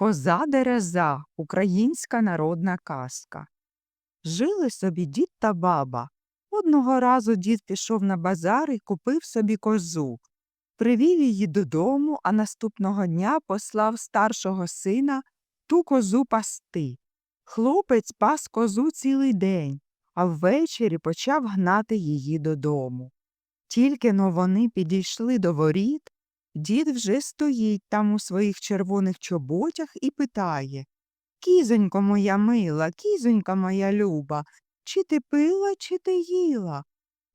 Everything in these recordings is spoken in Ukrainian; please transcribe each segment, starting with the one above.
Коза дереза українська народна казка. Жили собі дід та баба. Одного разу дід пішов на базар і купив собі козу. Привів її додому, а наступного дня послав старшого сина ту козу пасти. Хлопець пас козу цілий день, а ввечері почав гнати її додому. Тільки но вони підійшли до воріт, Дід вже стоїть там у своїх червоних чоботях і питає Кізонько моя мила, кізонька моя люба, чи ти пила, чи ти їла?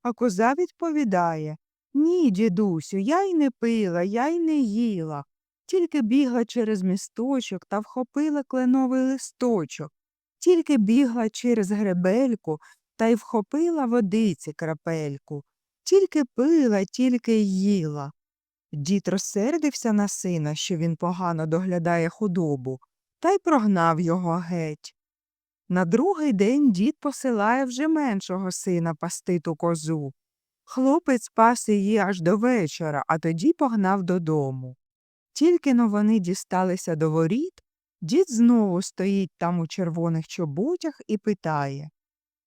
А коза відповідає Ні, дідусю, я й не пила, я й не їла. Тільки бігла через місточок та вхопила кленовий листочок, тільки бігла через гребельку та й вхопила водиці крапельку, тільки пила, тільки їла. Дід розсердився на сина, що він погано доглядає худобу, та й прогнав його геть. На другий день дід посилає вже меншого сина пасти ту козу. Хлопець пас її аж до вечора, а тоді погнав додому. Тільки но вони дісталися до воріт, дід знову стоїть там у червоних чоботях і питає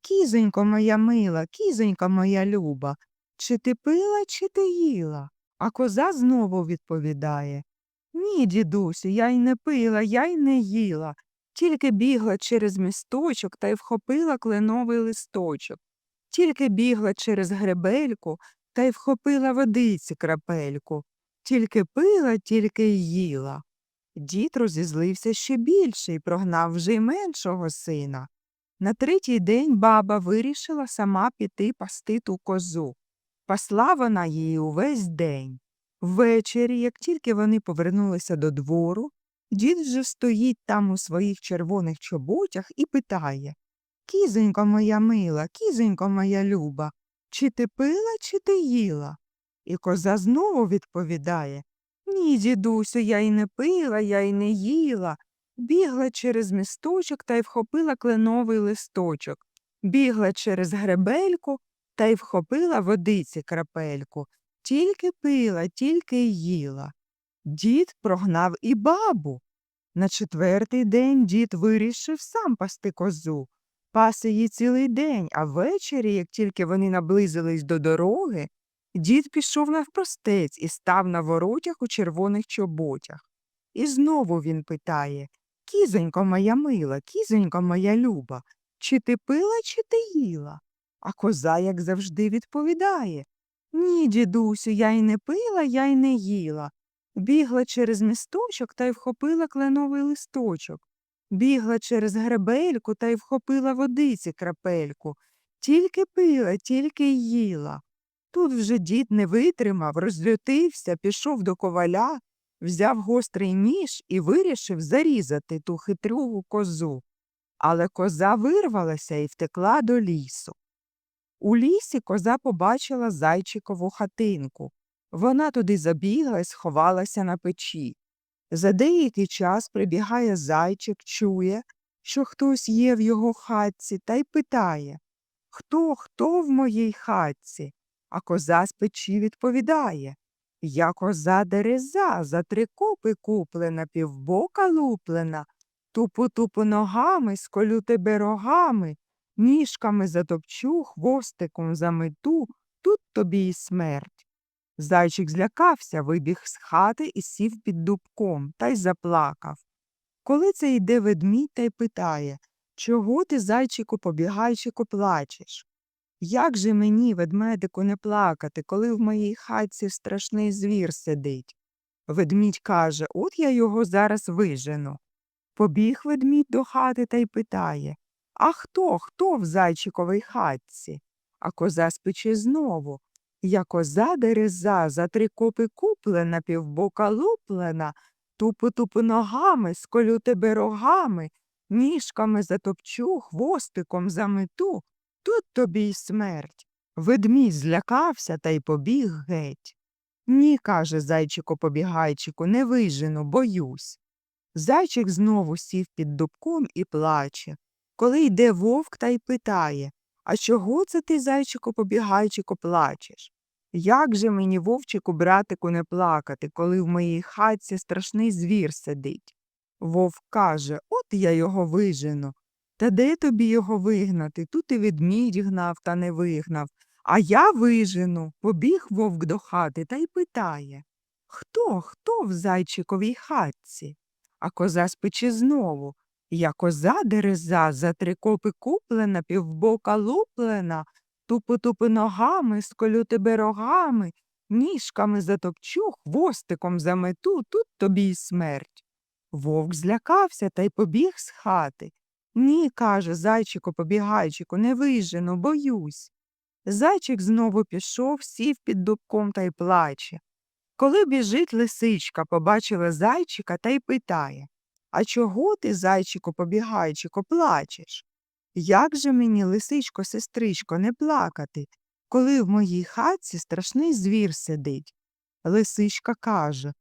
Кізонько моя мила, кізонька моя люба, чи ти пила, чи ти їла? А коза знову відповідає Ні, дідусю, я й не пила, я й не їла, тільки бігла через місточок та й вхопила кленовий листочок, тільки бігла через гребельку та й вхопила водиці крапельку, тільки пила, тільки й їла. Дід розізлився ще більше і прогнав вже й меншого сина. На третій день баба вирішила сама піти пасти ту козу. Пасла вона її увесь день. Ввечері, як тільки вони повернулися до двору, дід вже стоїть там у своїх червоних чоботях і питає Кізонько моя мила, кізонько моя люба, чи ти пила, чи ти їла? І коза знову відповідає Ні, дідусю, я й не пила, я й не їла. Бігла через місточок та й вхопила кленовий листочок, бігла через гребельку та й вхопила водиці крапельку, тільки пила, тільки й їла. Дід прогнав і бабу. На четвертий день дід вирішив сам пасти козу. Пас її цілий день, а ввечері, як тільки вони наблизились до дороги, дід пішов навпростець і став на воротях у червоних чоботях. І знову він питає Кізонько моя мила, кізонько моя люба, чи ти пила, чи ти їла? А коза, як завжди, відповідає Ні, дідусю, я й не пила, я й не їла. Бігла через місточок та й вхопила кленовий листочок. Бігла через гребельку та й вхопила водиці крапельку. Тільки пила, тільки й їла. Тут вже дід не витримав, розлютився, пішов до коваля, взяв гострий ніж і вирішив зарізати ту хитрюгу козу. Але коза вирвалася і втекла до лісу. У лісі коза побачила зайчикову хатинку. Вона туди забігла і сховалася на печі. За деякий час прибігає зайчик, чує, що хтось є в його хатці, та й питає Хто, хто в моїй хатці? А коза з печі відповідає Я коза дереза, за три копи куплена, півбока луплена, тупу тупу ногами, сколю тебе рогами, ніжками затопчу, хвостиком замету, тут тобі й смерть. Зайчик злякався, вибіг з хати і сів під дубком та й заплакав. Коли це йде ведмідь та й питає Чого ти, зайчику, побігайчику, плачеш? Як же мені, ведмедику, не плакати, коли в моїй хатці страшний звір сидить? Ведмідь каже От я його зараз вижену. Побіг ведмідь до хати та й питає А хто, хто в зайчиковій хатці? А коза спече знову. Я коза дереза, за три копи куплена, півбока луплена, тупу тупу ногами, сколю тебе рогами, ніжками затопчу, хвостиком замету, тут тобі й смерть. Ведмідь злякався та й побіг геть. Ні, каже зайчику побігайчику, не вижену, боюсь. Зайчик знову сів під дубком і плаче. Коли йде вовк та й питає А чого це ти, зайчику побігайчику, плачеш? Як же мені, вовчику, братику, не плакати, коли в моїй хатці страшний звір сидить? Вовк каже От я його вижену. Та де тобі його вигнати? Тут і ведмідь гнав та не вигнав. А я вижену. Побіг вовк до хати та й питає Хто, хто в зайчиковій хатці? А коза спече знову. Я коза дереза, за три копи куплена, півбока луплена, тупи-тупи ногами, сколю тебе рогами, ніжками затопчу, хвостиком замету, тут тобі й смерть. Вовк злякався та й побіг з хати. Ні, каже, зайчику побігайчику, не вижену, боюсь. Зайчик знову пішов, сів під дубком та й плаче. Коли біжить лисичка, побачила зайчика та й питає А чого ти, зайчику побігайчику, плачеш? Як же мені, лисичко, сестричко, не плакати, коли в моїй хатці страшний звір сидить? Лисичка каже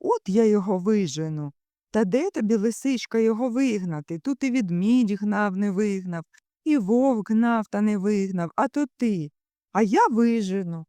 От я його вижену. Та де тобі, лисичка, його вигнати? Тут і ведмідь гнав, не вигнав, і вовк гнав та не вигнав, а то ти. А я вижену.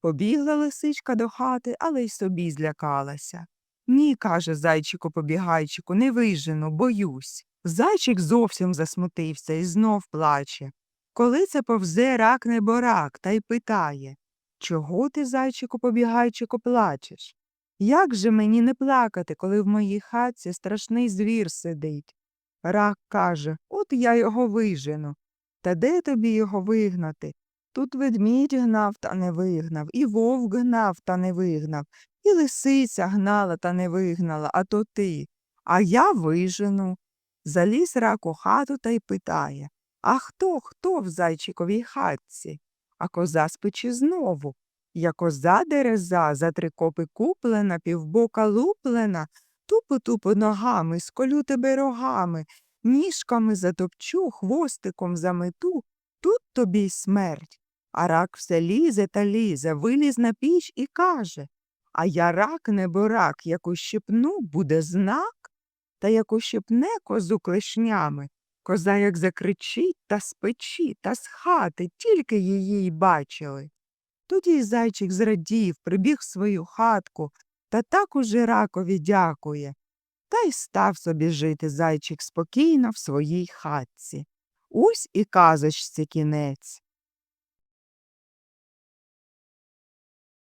Побігла лисичка до хати, але й собі злякалася. Ні, каже зайчику побігайчику, не вижену, боюсь. Зайчик зовсім засмутився і знов плаче. Коли це повзе рак неборак та й питає Чого ти, зайчику побігайчику, плачеш? Як же мені не плакати, коли в моїй хатці страшний звір сидить? Рак каже От я його вижену. Та де тобі його вигнати? Тут ведмідь гнав та не вигнав, і вовк гнав та не вигнав, і лисиця гнала та не вигнала, а то ти. А я вижену. Заліз рак у хату та й питає А хто, хто в зайчиковій хатці? А коза спече знову. Я коза дереза, за три копи куплена, півбока луплена, тупо-тупо ногами, сколю тебе рогами, ніжками затопчу, хвостиком замету, тут тобі й смерть. А рак все лізе та лізе, виліз на піч і каже А я рак не борак, яку щепну, буде знак, та яку щепне козу клешнями. Коза як закричить та з печі, та з хати, тільки її й бачили. Тоді й зайчик зрадів, прибіг в свою хатку та так уже ракові дякує. Та й став собі жити зайчик спокійно в своїй хатці. Ось і казочці кінець.